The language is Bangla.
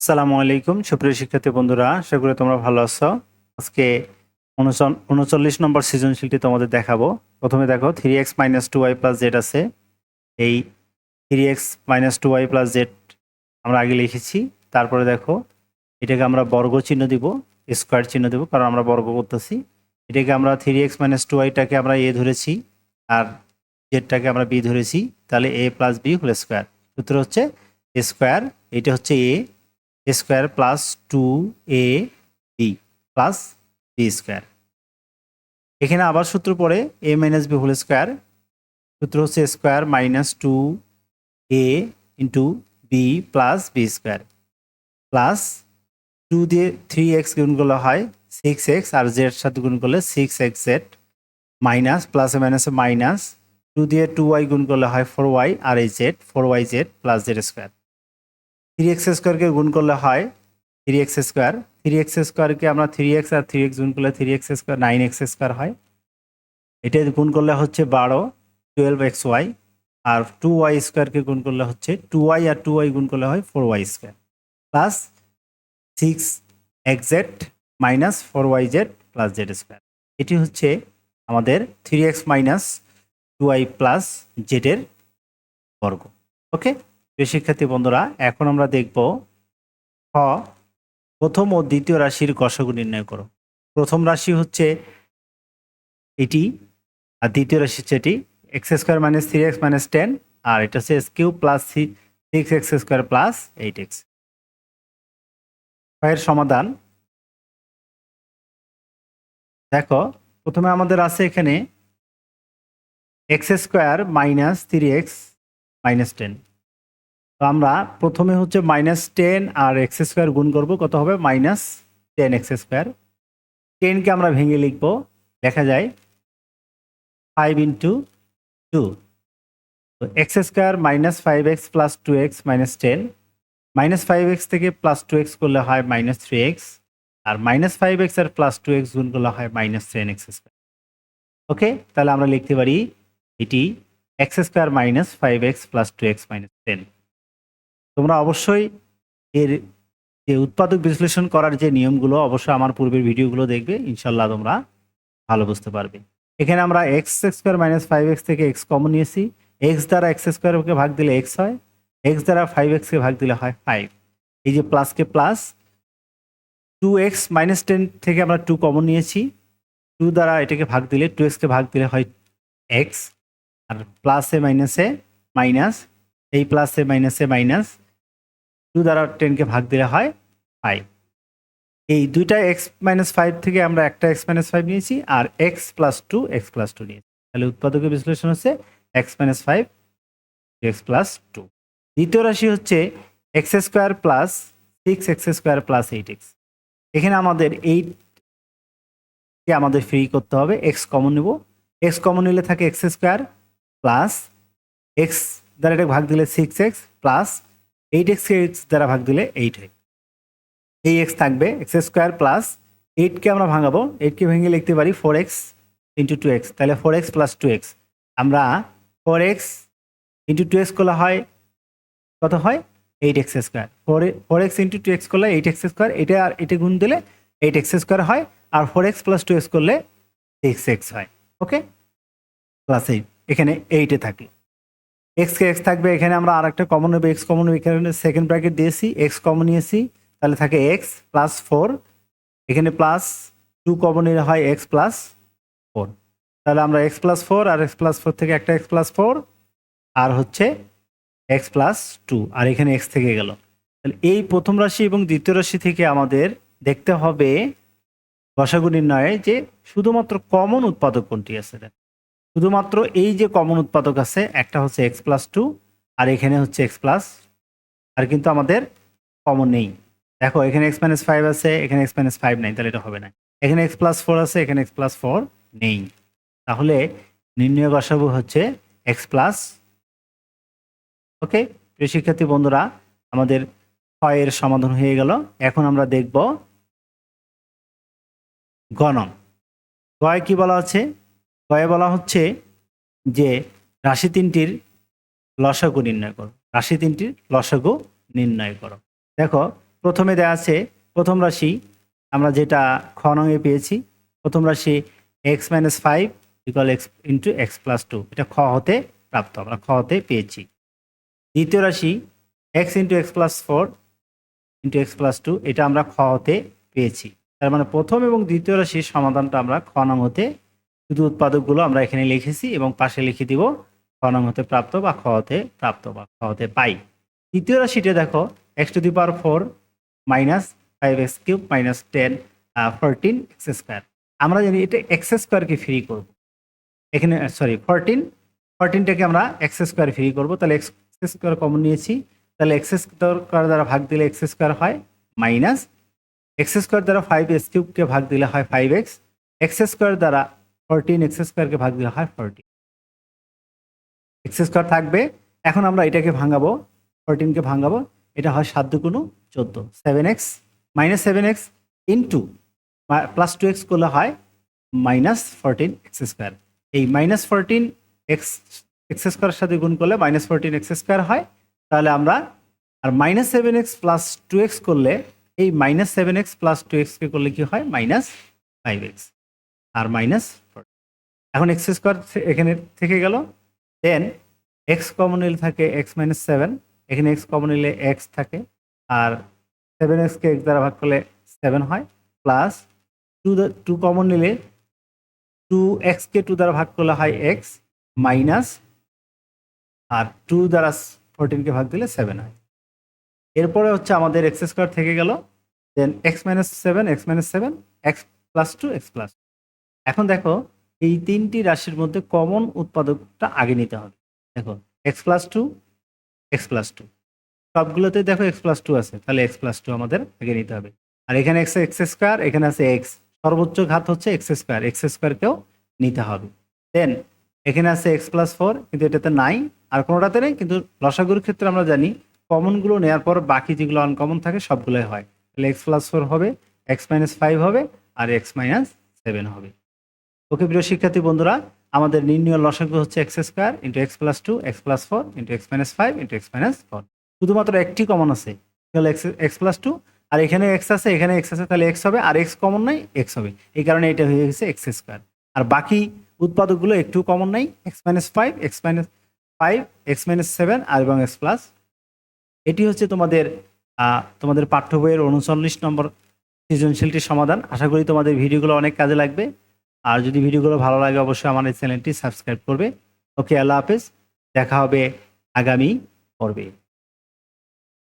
সালামু আলাইকুম, সুপ্রিয় শিক্ষার্থী বন্ধুরা, আশা করি তোমরা ভালো আছো। আজকে উনচল- উনচল্লিশ নম্বর সৃজনশীলটি তোমাদের দেখাবো। প্রথমে দেখো three X minus two Y plus Z আছে। এই three X minus two Y plus Z আমরা আগে লিখেছি। তারপরে দেখো, এটাকে আমরা বর্গ চিহ্ন দিব স্কোয়ার চিহ্ন দেবো, কারণ আমরা বর্গ করতেছি। এটাকে আমরা থ্রি এক্স মাইনাস টু ওয়াইটাকে আমরা এ ধরেছি, আর জেডটাকে আমরা বি ধরেছি। তাহলে A plus B whole square সূত্র হচ্ছে স্কোয়ার এটা হচ্ছে A square plus two A B, plus B square. এখানে আবার সূত্র পড়ে A minus B whole square. সূত্র হচ্ছে square minus two A into B plus B square. Plus two দিয়ে থ্রি এক্স গুণ করলে হয় সিক্স এক্স, আর জেড সাথে গুণ করলে সিক্স এক্স জেড। মাইনাস, প্লাসে মাইনাসে মাইনাস। টু দিয়ে টু ওয়াই গুণ করলে হয় ফোর ওয়াই, আর এই Z, four Y Z plus Z square. Three X স্কোয়ারকে গুণ করলে হয় three X square three X স্কোয়ারকে আমরা থ্রি এক্স আর থ্রি এক্স গুণ করলে three X square nine X square হয়। এটা গুণ করলে হচ্ছে বারো টুয়েলভ এক্স ওয়াই আর টু ওয়াই স্কোয়ারকে গুণ করলে হচ্ছে টু ওয়াই আর টু ওয়াই গুণ করলে হয় four Y square plus six X Z minus four Y Z plus Z square এটি হচ্ছে আমাদের three X minus two Y plus জেডের বর্গ। ওকে প্রিয় শিক্ষার্থী বন্ধুরা, এখন আমরা দেখব খ, প্রথম ও দ্বিতীয় রাশির গসগু নির্ণয় করো। প্রথম রাশি হচ্ছে এটি, আর দ্বিতীয় রাশি হচ্ছে এটি, X square minus three X minus ten, আর এটা হচ্ছে Q plus six X square plus eight X. এর সমাধান। দেখো, প্রথমে আমাদের আছে এখানে X square minus three X minus ten. তো আমরা প্রথমে হচ্ছে মাইনাস টেন আর এক্স স্কোয়ার গুণ করব। কত হবে? মাইনাস টেন এক্স স্কোয়ার টেনকে আমরা ভেঙে লিখব। দেখা যায় ফাইভ ইন্টু টু তো X square minus five X plus two X minus ten minus five X থেকে প্লাস টু এক্স করলে হয় মাইনাস থ্রি এক্স আর মাইনাস ফাইভ এক্স আর প্লাস টু এক্স গুণ করলে হয় minus ten X square okay? তাহলে আমরা লিখতে পারি এটি X square minus five X plus two X minus ten তোমরা অবশ্যই এর যে উৎপাদক বিশ্লেষণ করার যে নিয়মগুলো অবশ্যই আমার পূর্বের ভিডিওগুলো দেখবে ইনশাল্লাহ তোমরা ভালো বুঝতে পারবে। এখানে আমরা X square minus five X থেকে এক্স কমন নিয়েছি। এক্স দ্বারা এক্স স্কোয়ারকে ভাগ দিলে এক্স হয় এক্স দ্বারা ফাইভ এক্সকে ভাগ দিলে হয় ফাইভ এই যে প্লাসকে plus two X minus ten থেকে আমরা টু কমন নিয়েছি। টু দ্বারা এটাকে ভাগ দিলে টু এক্সকে ভাগ দিলে হয় এক্স আর প্লাসে মাইনাসে মাইনাস এই প্লাসে মাইনাসে মাইনাস টু দ্বারা টেনকে ভাগ দিলে হয় ফাইভ এই দুইটা এক্স মাইনাস ফাইভ থেকে আমরা একটা এক্স মাইনাস ফাইভ নিয়েছি আর X plus two X plus two নিয়েছি। তাহলে উৎপাদকের বিশ্লেষণ হচ্ছে X minus five X plus two দ্বিতীয় রাশি হচ্ছে X square plus six X square plus eight X এখানে আমাদের এইটকে আমাদের ফ্রি করতে হবে এক্স কমন নেব। এক্স কমন নিলে থাকে এক্স স্কোয়ার প্লাস এক্স দ্বারা এটা ভাগ দিলে six X plus eight X X দ্বারা ভাগ দিলে এইট হয়। এই এক্স থাকবে, এক্স স্কোয়ার প্লাস এইটকে আমরা ভাঙাবো এইটকে ভেঙে লিখতে পারি four X into two X. তাহলে four X plus two X. আমরা four X into two X করলে হয়, কত হয়? Eight X square. Four four X into two X করলে এইট এক্স স্কোয়ার, এটা আর এটা গুণ দিলে এইট এক্স স্কোয়ার হয়, আর four X plus two X করলে সিক্স এক্স হয়। ওকে? Plus eight. এখানে এইটে থাকল এক্স কে এক্স থাকবে, এখানে আমরা আর একটা কমন নেব এক্স কমন এখানে সেকেন্ড ব্র্যাকেট দিয়েছি এক্স কমন নিয়েছি, তাহলে থাকে এক্স প্লাস ফোর এখানে প্লাস টু কমন হয় এক্স প্লাস ফোর তাহলে আমরা এক্স প্লাস ফোর আর এক্স প্লাস ফোর থেকে একটা এক্স প্লাস ফোর আর হচ্ছে এক্স প্লাস টু আর এখানে এক্স থেকে গেল তাহলে এই প্রথম রাশি এবং দ্বিতীয় রাশি থেকে আমাদের দেখতে হবে গসাগু নির্ণয়ে যে শুধুমাত্র কমন উৎপাদক কোনটি আছে। শুধুমাত্র এই যে কমন উৎপাদক আছে, একটা হচ্ছে এক্স প্লাস টু আর এখানে হচ্ছে এক্স প্লাস আর কিন্তু আমাদের কমন নেই। দেখো, এখানে এক্স মাইনাস ফাইভ আছে, এখানে এক্স মাইনাস ফাইভ নাই, তাহলে এটা হবে না। এখানে এক্স প্লাস ফোর আছে, এখানে এক্স প্লাস ফোর নেই। তাহলে নির্ণয় গসাগু হচ্ছে এক্স প্লাস ওকে প্রিয় শিক্ষার্থী বন্ধুরা, আমাদের ক্ষয়ের সমাধান হয়ে গেল। এখন আমরা দেখব গণন। গয় কি বলা আছে? গয়ে বলা হচ্ছে যে রাশি তিনটির লসাগু নির্ণয় করো। রাশি তিনটির লসাগু নির্ণয় করো। দেখো, প্রথমে দেওয়া আছে, প্রথম রাশি আমরা যেটা খ পেয়েছি, প্রথম রাশি X minus five equal X into X plus two এটা খ হতে প্রাপ্ত, আমরা খ হতে পেয়েছি। দ্বিতীয় রাশি X into X plus four into X plus two এটা আমরা খ হতে পেয়েছি। তার মানে প্রথম এবং দ্বিতীয় রাশির সমাধানটা আমরা খ নং হতে শুধু উৎপাদকগুলো আমরা এখানে লিখেছি এবং পাশে লিখে দিব খ নং হতে প্রাপ্ত বা খ হতে প্রাপ্ত বা খ হতে পাই তৃতীয় রাশিটা দেখো X to the power four minus five X cube minus ten fourteen X square আমরা জানি এটা এক্স স্কোয়ারকে ফ্রি করব। এখানে সরি ফোরটিন ফোরটিনটাকে আমরা এক্স স্কোয়ার ফ্রি করব। তাহলে এক্স স্কোয়ার কমন নিয়েছি। তাহলে এক্স স্কোয়ার দ্বারা ভাগ দিলে এক্স স্কোয়ার হয় মাইনাস এক্স স্কোয়ার দ্বারা ফাইভ এক্স কিউবকে ভাগ দিলে হয় ফাইভ এক্স এক্স স্কোয়ার দ্বারা ফোরটিন এক্স স্কোয়ারকে ভাগ দিলে হয় ফোরটিন এক্স স্কোয়ার থাকবে, এখন আমরা এটাকে ভাঙাবো ফোরটিনকে ভাঙাবো, এটা হয় সাত দুগুণ চোদ্দ seven X minus seven X into plus two X করলে হয় মাইনাস ফোরটিন এক্স স্কোয়ার এই মাইনাস ফোরটিন এক্স এক্স স্কোয়ারের সাথে গুণ করলে মাইনাস ফোরটিন এক্স স্কোয়ার হয়, তাহলে আমরা, আর minus seven X plus two X করলে, এই minus seven X plus two এক্সকে করলে কি হয়? মাইনাস ফাইভ এক্স আর মাইনাস এখন এক্স স্কোয়ার এখানে থেকে গেল। দেন এক্স কমন নিলে থাকে এক্স মাইনাস সেভেন এখানে এক্স কমন নিলে এক্স থাকে, আর সেভেন এক্সকে এক্স দ্বারা ভাগ করলে সেভেন হয় প্লাস টু টু কমন নিলে টু এক্সকে টু দ্বারা ভাগ করলে হয় এক্স মাইনাস আর টু দ্বারা ফোরটিনকে ভাগ দিলে সেভেন হয়। এরপরে হচ্ছে আমাদের এক্স স্কোয়ার থেকে গেল। Then X minus seven X minus seven X plus two X plus এখন দেখো এই তিনটি রাশির মধ্যে কমন উৎপাদকটা আগে নিতে হবে। দেখো X plus two X plus two সবগুলোতে দেখো এক্স প্লাস টু আছে, তাহলে এক্স প্লাস টু আমাদের আগে নিতে হবে। আর এখানে এক্স এক্স স্কোয়ার এখানে আছে এক্স সর্বোচ্চ ঘাত হচ্ছে এক্স স্কোয়ার এক্স স্কোয়ারকেও নিতে হবে। দেন এখানে আছে এক্স প্লাস ফোর কিন্তু এটাতে নাই। আর কোনোটাতে নেই, কিন্তু লসাগুর ক্ষেত্রে আমরা জানি কমনগুলো নেওয়ার পর বাকি যেগুলো আনকমন থাকে সবগুলোই হয়। তাহলে এক্স প্লাস ফোর হবে এক্স মাইনাস ফাইভ হবে, আর এক্স মাইনাস সেভেন হবে। ওকে প্রিয় শিক্ষার্থী বন্ধুরা, আমাদের নির্ণয় লসাগু হচ্ছে X square into X plus two X plus four into X minus five into X minus four শুধুমাত্র একটি কমন আছে এক্স এক্স প্লাস টু আর এখানে এক্স আছে, এখানে এক্স আছে, তাহলে এক্স হবে, আর এক্স কমন নাই এক্স হবে। এই কারণে এটা হয়ে গেছে এক্স স্কোয়ার আর বাকি উৎপাদকগুলো একটু কমন নাই X minus five X minus five X minus seven আর এবং এক্স প্লাস এটি হচ্ছে তোমাদের তোমাদের পাঠ্য বইয়ের উনচল্লিশ নম্বর সৃজনশীলটির সমাধান। আশা করি তোমাদের ভিডিওগুলো অনেক কাজে লাগবে। আর যদি ভিডিওগুলো ভালো লাগে, অবশ্যই আমার এই চ্যানেলটি সাবস্ক্রাইব করবে। ওকে, আল্লাহ হাফেজ। দেখা হবে আগামী পর্বে।